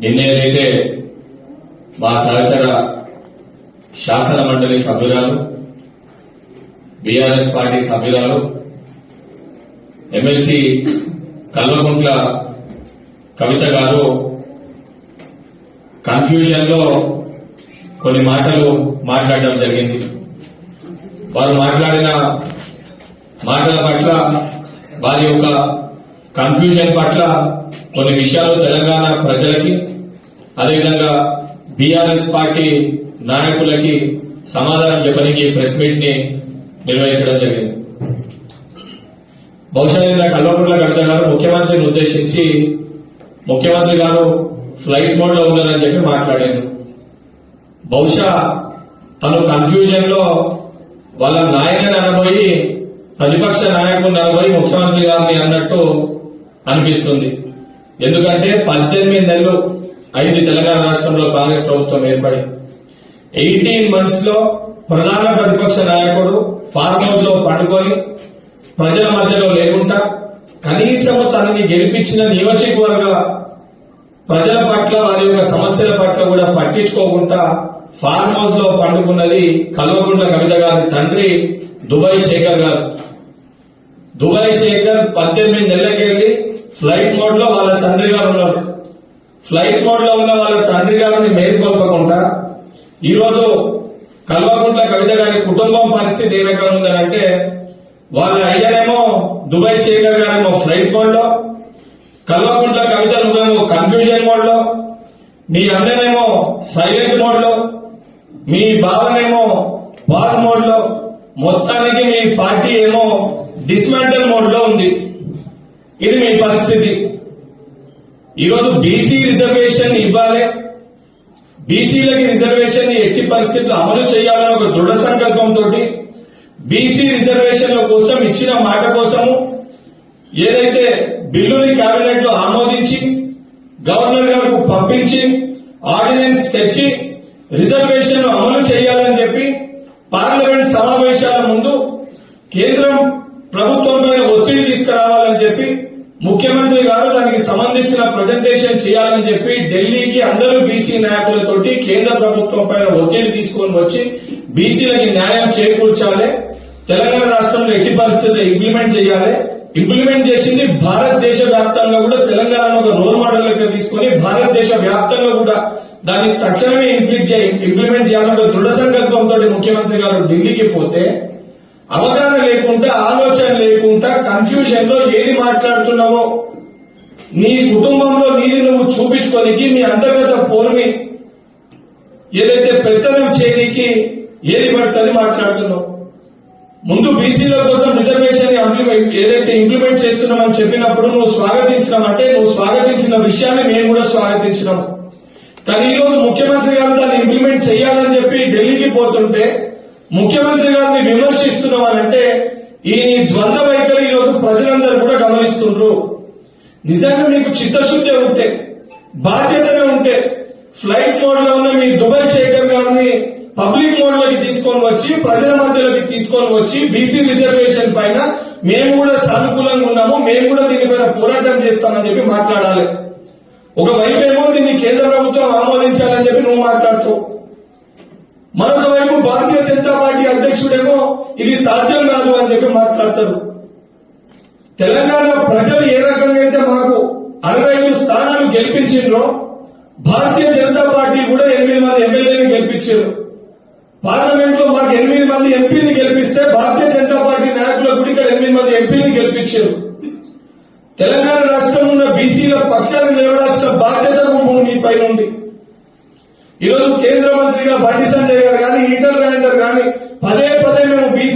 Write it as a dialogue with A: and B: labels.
A: నిన్న ఏదైతే మా సహచర శాసన మండలి సభ్యురాలు బీఆర్ఎస్ పార్టీ సభ్యురాలు ఎమ్మెల్సీ కల్వకుంట్ల కవిత గారు కన్ఫ్యూజన్లో కొన్ని మాటలు మాట్లాడడం జరిగింది. వారు మాట్లాడిన మాటల పట్ల వారి యొక్క కన్ఫ్యూజన్ పట్ల కొన్ని విషయాలు తెలంగాణ ప్రజలకి అదేవిధంగా బీఆర్ఎస్ పార్టీ నాయకులకి సమాధానం చెప్పడానికి ప్రెస్ మీట్ని నిర్వహించడం జరిగింది. బహుశా నిన్న కల్వకుంట్ల కవిత గారు ముఖ్యమంత్రిని ఉద్దేశించి ముఖ్యమంత్రి గారు ఫ్లైట్ మోడ్లో ఉన్నారని చెప్పి మాట్లాడారు. బహుశా తను కన్ఫ్యూజన్లో వాళ్ళ నాయకుని అనబోయి ప్రతిపక్ష నాయకుడిని అనబోయి ముఖ్యమంత్రి గారిని అన్నట్టు అనిపిస్తుంది. ఎందుకంటే పద్దెనిమిది నెలలు ఐదు తెలంగాణ రాష్ట్రంలో కాంగ్రెస్ ప్రభుత్వం ఏర్పడి. ఎయిటీన్ మంత్స్లో ప్రధాన ప్రతిపక్ష నాయకుడు ఫార్మ్ హౌస్లో పండుకొని ప్రజల మధ్యలో లేకుండా కనీసం తనని గెలిపించిన నియోజకవర్గ ప్రజల పట్ల వారి యొక్క సమస్యల పట్ల కూడా పట్టించుకోకుండా ఫార్మ్ హౌస్లో పండుకున్నది కల్వకుంట్ల కవిత గారి తండ్రి దుబాయ్ శేఖర్ గారు. దుబాయ్ శేఖర్ పద్దెనిమిది నెలల ఫ్లైట్ మోడ్లో వాళ్ళ తండ్రి గారు ఉన్నారు. ఫ్లైట్ మోడ్లో ఉన్న వాళ్ళ తండ్రి గారిని మేలుకొల్పకుండా ఈరోజు కల్వకుంట్ల కవిత గారి కుటుంబం పరిస్థితి ఏ రకంగా ఉందనంటే వాళ్ళ అయ్యనేమో దుబాయ్ శేఖర్ గారేమో ఫ్లైట్ మోడ్లో కల్వకుంట్ల కవిత నువ్వేమో కన్ఫ్యూజన్ మోడ్లో మీ అన్ననేమో సైలెంట్ మోడ్లో మీ బావనేమో పాస్ మోడ్లో మొత్తానికి మీ పార్టీ ఏమో డిస్మాంటల్ మోడ్లో ఉంది ఇది మీ పరిస్థితి ఈరోజు బీసీ రిజర్వేషన్ ఇవ్వాలి. బీసీలకి రిజర్వేషన్ ఎట్టి పరిస్థితుల్లో అమలు చేయాలని ఒక దృఢ సంకల్పంతో బీసీ రిజర్వేషన్ల కోసం ఇచ్చిన మాట కోసము ఏదైతే బిల్లుని కేబినెట్లో ఆమోదించి గవర్నర్ గారికి పంపించి ఆర్డినెన్స్ తెచ్చి రిజర్వేషన్ అమలు చేయాలని చెప్పి పార్లమెంట్ సమావేశాల ముందు కేంద్రం ముఖ్యమంత్రి గారు దానికి సంబంధించిన ప్రజెంటేషన్ చేయాలని చెప్పి ఢిల్లీకి అందరూ బీసీ నాయకులతోటి కేంద్ర ప్రభుత్వం పైన ఒత్తిడి తీసుకొని వచ్చి బీసీలకి న్యాయం చేకూర్చాలి. తెలంగాణ రాష్ట్రంలో ఎట్టి పరిస్థితి ఇంప్లిమెంట్ చేయాలి. ఇంప్లిమెంట్ చేసింది భారతదేశ వ్యాప్తంగా కూడా తెలంగాణను ఒక రోల్ మోడల్ లెక్క తీసుకొని భారతదేశ వ్యాప్తంగా కూడా దాన్ని తక్షణమే ఇంప్లిమెంట్ చేయ ఇంప్లిమెంట్ చేయాలని దృఢ సంకల్పంతో ముఖ్యమంత్రి గారు ఢిల్లీకి పోతే అవగాహన లేకుండా ఆలోచన లేకుండా కన్ఫ్యూజన్లో ఏది మాట్లాడుతున్నావో నీ కుటుంబంలో నీది నువ్వు చూపించుకోనికి మీ అంతర్గత పోర్మి ఏదైతే పెత్తనం చేయడానికి ఏది పడుతుంది మాట్లాడుతున్నావు. ముందు బీసీల కోసం రిజర్వేషన్ ఏదైతే ఇంప్లిమెంట్ చేస్తున్నామని చెప్పినప్పుడు నువ్వు స్వాగతించినామంటే నువ్వు స్వాగతించిన విషయాన్ని మేము కూడా స్వాగతించినాం కానీ ఈరోజు రోజు ముఖ్యమంత్రి గారు దాన్ని ఇంప్లిమెంట్ చేయాలని చెప్పి ఢిల్లీకి పోతుంటే ముఖ్యమంత్రి గారిని విమర్శిస్తున్నామనంటే ఈ నీ ద్వంద్వ వైఖరి ఈ రోజు ప్రజలందరూ కూడా గమనిస్తుండ్రు. నిజంగా మీకు చిత్తశుద్ధి ఉంటే బాధ్యతగా ఉంటే ఫ్లైట్ మోడ్లో ఉన్న మీ దుబాయ్ శేఖర్ గారిని పబ్లిక్ మోడ్లోకి తీసుకొని వచ్చి ప్రజల మధ్యలోకి తీసుకొని వచ్చి బీసీ రిజర్వేషన్ పైన మేము కూడా సానుకూలంగా ఉన్నాము మేము కూడా దీనిపైన పోరాటం చేస్తామని చెప్పి మాట్లాడాలి. ఒకవైపు ఏమో దీన్ని కేంద్ర ప్రభుత్వం ఆమోదించాలని చెప్పి నువ్వు మాట్లాడుతూ మరొక వైపు భారతీయ జనతా పార్టీ అధ్యక్షుడేమో ఇది సాధ్యం కాదు అని చెప్పి మాట్లాడతారు. తెలంగాణ ప్రజలు ఏ రకంగా అయితే మాకు అరవై ఐదు స్థానాలు గెలిపించిండ్రో భారతీయ జనతా పార్టీ కూడా ఎనిమిది మంది ఎమ్మెల్యేని గెలిపించారు. పార్లమెంట్లో మాకు ఎనిమిది మంది ఎంపీని గెలిపిస్తే భారతీయ జనతా పార్టీ నాయకులకు కూడా ఇక్కడ ఎనిమిది మంది ఎంపీని గెలిపించారు. తెలంగాణ రాష్ట్రంలో ఉన్న బీసీల పక్షాన్ని నిలబడాల్సిన బాధ్యత మీ పైన ఉంది. ఈరోజు కేంద్ర మంత్రిగా బండి సంజయ్ గారు కానీ ఈటల రాజేందర్ కానీ పదే పదే మేము బీసీ